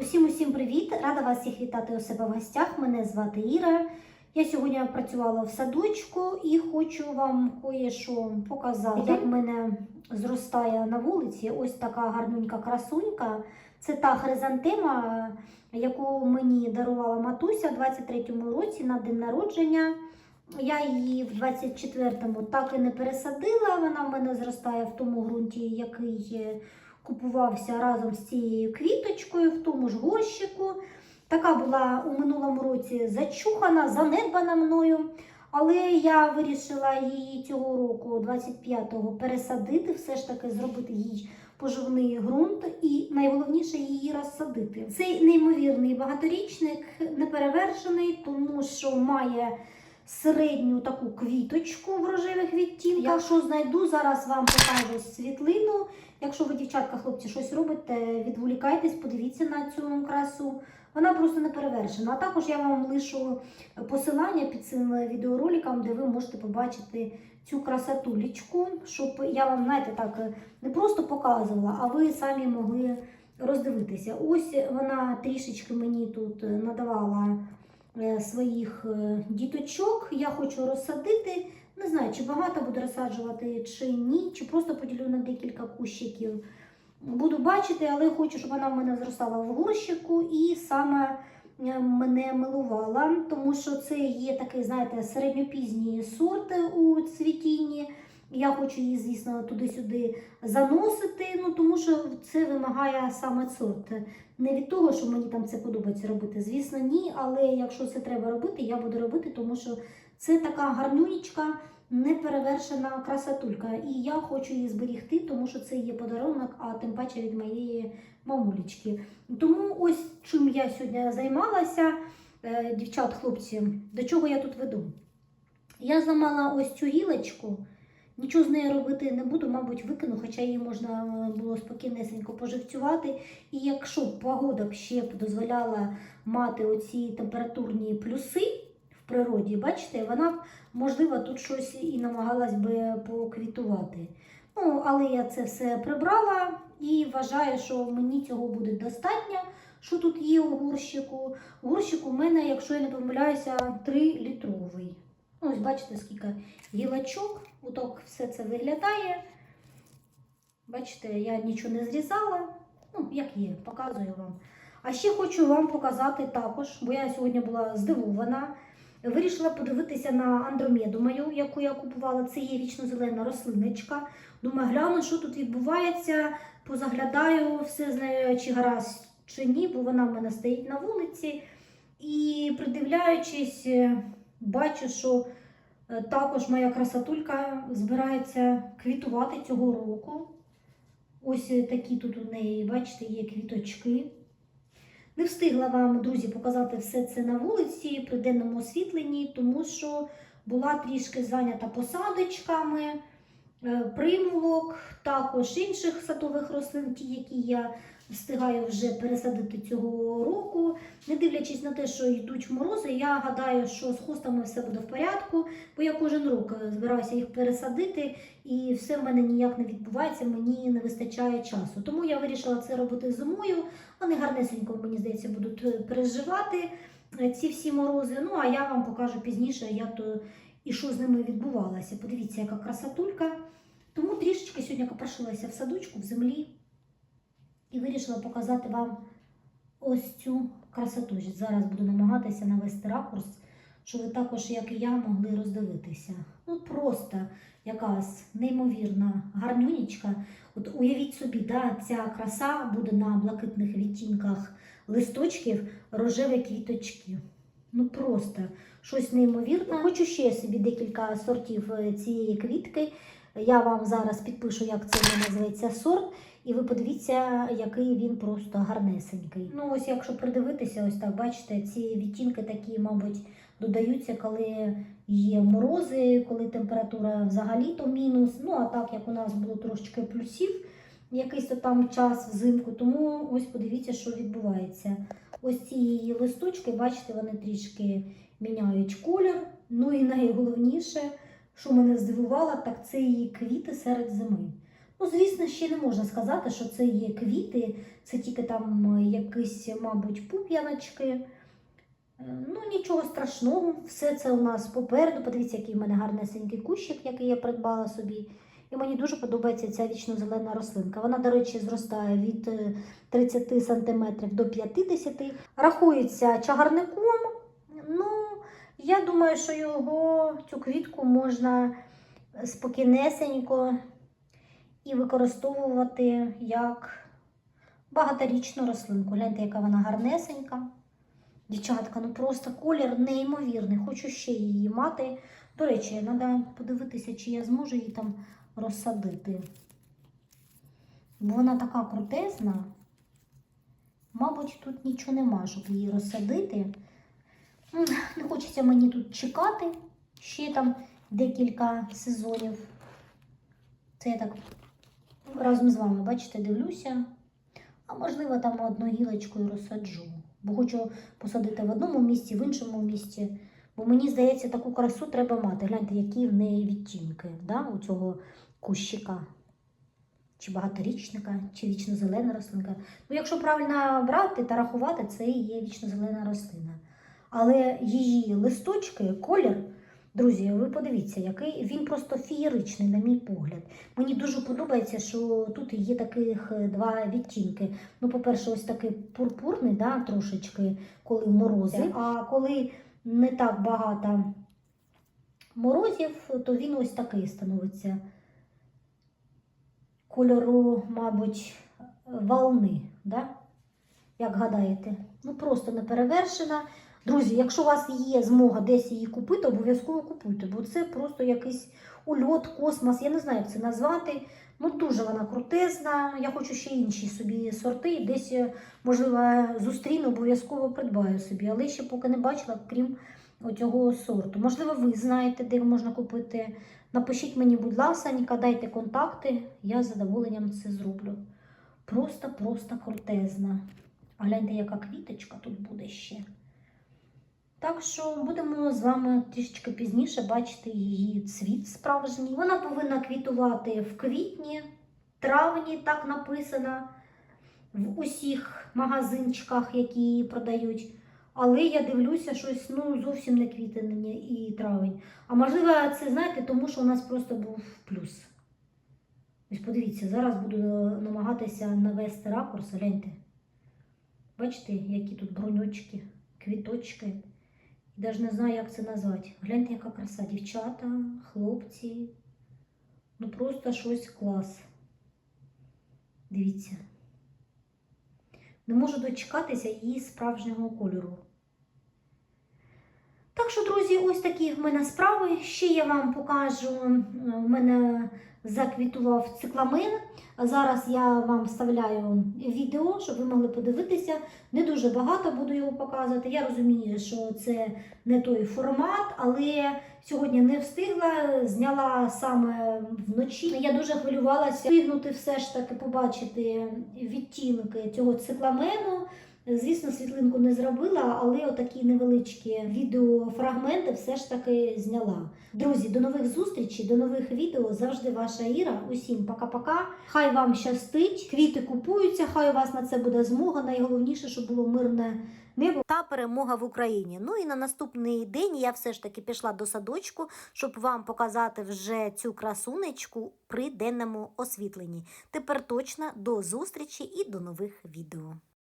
Усім усім привіт! Рада вас всіх вітати у себе в гостях. Мене звати Іра. Я сьогодні працювала в садочку і хочу вам кое-що показати, як в мене зростає на вулиці. Ось така гарненька красунька. Це та хризантема, яку мені дарувала матуся в 23-му році на день народження. Я її в 24-му так і не пересадила. Вона в мене зростає в тому ґрунті, який купувався разом з цією квіточкою, в тому ж горщику. Така була у минулому році зачухана, занедбана мною. Але я вирішила її цього року, 25-го, пересадити, все ж таки зробити їй поживний ґрунт і найголовніше її розсадити. Цей неймовірний багаторічник неперевершений, тому що має середню таку квіточку в рожевих відтінках. Якщо знайду, зараз вам покажу світлину. Якщо ви, дівчатка, хлопці, щось робите, відволікайтесь, подивіться на цю красу. Вона просто не перевершена. А також я вам лишу посилання під цим відеороликом, де ви можете побачити цю красотулечку, щоб я вам, знаєте, так не просто показувала, а ви самі могли роздивитися. Ось вона трішечки мені тут надавала своїх е, діточок. Я хочу розсадити. Не знаю, чи багато буду розсаджувати, чи ні, чи просто поділю на декілька кущиків. Буду бачити, але хочу, щоб вона в мене зростала в горщику і саме е, мене милувала, тому що це є такий, знаєте, середньопізній сорт у цвітінні. Я хочу її, звісно, туди-сюди заносити, ну тому що це вимагає саме сорт. Не від того, що мені там це подобається робити, звісно, ні. Але якщо це треба робити, я буду робити, тому що це така гарнюнічка, неперевершена красотулька. І я хочу її зберігти, тому що це є подарунок, а тим паче від моєї мамулечки. Тому ось чим я сьогодні займалася, Е, дівчат, хлопці, до чого я тут веду? Я зламала ось цю гілочку. Нічого з нею робити не буду, мабуть, викину, хоча її можна було спокійнесенько поживцювати. І якщо б погода б ще б дозволяла мати оці температурні плюси в природі, бачите, вона б, можливо, тут щось і намагалась би поквітувати. Ну, але я це все прибрала і вважаю, що мені цього буде достатньо, що тут є у горщику. У горщику у мене, якщо я не помиляюся, 3-літровий. Ну, Ось бачите, скільки гілочок, отак все це виглядає. Бачите, я нічого не зрізала. Ну, як є, показую вам. А ще хочу вам показати також, бо я сьогодні була здивована. Вирішила подивитися на андромеду мою, яку я купувала. Це є вічно-зелена рослиночка. Думаю, гляну, що тут відбувається, позаглядаю, все з нею чи гаразд, чи ні, бо вона в мене стоїть на вулиці. І придивляючись, бачу, що е, також моя красотулька збирається квітувати цього року. Ось е, такі тут у неї, бачите, є квіточки. Не встигла вам, друзі, показати все це на вулиці при денному освітленні, тому що була трішки зайнята посадочками, е, примулок, також інших садових рослин, ті, які я встигаю вже пересадити цього року. Не дивлячись на те, що йдуть морози, я гадаю, що з хостами все буде в порядку, бо я кожен рік е, збираюся їх пересадити, і все в мене ніяк не відбувається, мені не вистачає часу. Тому я вирішила це робити зимою. Вони гарнесенько, мені здається, будуть е, переживати е, ці всі морози. Ну, а я вам покажу пізніше, як то і що з ними відбувалося. Подивіться, яка красотулька. Тому трішечки сьогодні копошилася в садочку, в землі і вирішила показати вам ось цю красоту. Зараз буду намагатися навести ракурс, щоб ви також, як і я, могли роздивитися. Ну, просто якась неймовірна гарнюнічка. От уявіть собі, да, ця краса буде на блакитних відтінках листочків, рожеві квіточки. Ну просто щось неймовірне. Хочу ще собі декілька сортів е, цієї квітки. Я вам зараз підпишу, як це називається сорт. І ви подивіться, який він просто гарнесенький. Ну, ось якщо придивитися, ось так бачите, ці відтінки такі, мабуть, додаються, коли є морози, коли температура взагалі то мінус. Ну, а так як у нас було трошечки плюсів, якийсь там час взимку, тому ось подивіться, що відбувається. Ось ці її листочки, бачите, вони трішки міняють колір. Ну і найголовніше, що мене здивувало, так це її квіти серед зими. Ну, звісно, ще не можна сказати, що це є квіти, це тільки там е, якісь, мабуть, пуп'яночки. Е, Ну, нічого страшного, все це у нас попереду. Подивіться, який в мене гарнесенький кущик, який я придбала собі. І мені дуже подобається ця вічно-зелена рослинка. Вона, до речі, зростає від е, 30 см до 50 Рахується чагарником. Ну, я думаю, що його, цю квітку можна спокійнесенько і використовувати як багаторічну рослинку. Гляньте, яка вона гарнесенька. Дівчатка, ну просто колір неймовірний. Хочу ще її мати. До речі, треба подивитися, чи я зможу її там розсадити. Бо вона така крутезна. Мабуть, тут нічого нема, щоб її розсадити. Не хочеться мені тут чекати ще там декілька сезонів. Це я так разом з вами, бачите, дивлюся. А можливо, там одну гілочкою розсаджу. Бо хочу посадити в одному місці, в іншому місці. Бо мені здається, таку красу треба мати. Гляньте, які в неї відтінки да, у цього кущика. Чи багаторічника, чи вічно-зелена рослинка. Ну, якщо правильно брати та рахувати, це і є вічно-зелена рослина. Але її листочки, колір, друзі, ви подивіться, який він просто феєричний, на мій погляд. Мені дуже подобається, що тут є таких е, два відтінки. Ну, по-перше, ось такий пурпурний, да, трошечки, коли морози. А коли не так багато морозів, то він ось такий становиться кольору, мабуть, волни. Да? Як гадаєте? Ну, просто не перевершена. Друзі, якщо у вас є змога десь її купити, обов'язково купуйте, бо це просто якийсь ульот, космос, я не знаю, як це назвати. Ну, дуже вона крутезна. Я хочу ще інші собі сорти. Десь, е, можливо, зустріну, обов'язково придбаю собі, але ще поки не бачила, крім цього сорту. Можливо, ви знаєте, де можна купити. Напишіть мені, будь ласка, дайте контакти, я з задоволенням це зроблю. Просто-просто крутезна. А гляньте, яка квіточка тут буде ще. Так що будемо з вами трішечки пізніше бачити її цвіт справжній. Вона повинна квітувати в квітні, травні, так написано, в усіх магазинчиках, які її продають. Але я дивлюся, щось ну, зовсім не квітень і травень. А можливо, це знаєте, тому що у нас просто був плюс. Ось подивіться, зараз буду намагатися навести ракурс, гляньте. Бачите, які тут бронючки, квіточки. Навіть не знаю, як це назвати. Гляньте, яка краса. Дівчата, хлопці. Ну просто щось клас. Дивіться. Не можу дочекатися її справжнього кольору. Так що, друзі, ось такі в мене справи. Ще я вам покажу. У мене заквітував цикламен. Зараз я вам вставляю відео, щоб ви могли подивитися. Не дуже багато буду його показувати. Я розумію, що це не той формат, але сьогодні не встигла, зняла саме вночі. Я дуже хвилювалася встигнути все ж таки побачити відтінки цього цикламену. Звісно, світлинку не зробила, але отакі невеличкі відеофрагменти все ж таки зняла. Друзі, до нових зустрічей, до нових відео. Завжди ваша Іра. Усім пока-пока. Хай вам щастить, квіти купуються, хай у вас на це буде змога. Найголовніше, щоб було мирне небо та перемога в Україні. Ну і на наступний день я все ж таки пішла до садочку, щоб вам показати вже цю красунечку при денному освітленні. Тепер точно до зустрічі і до нових відео.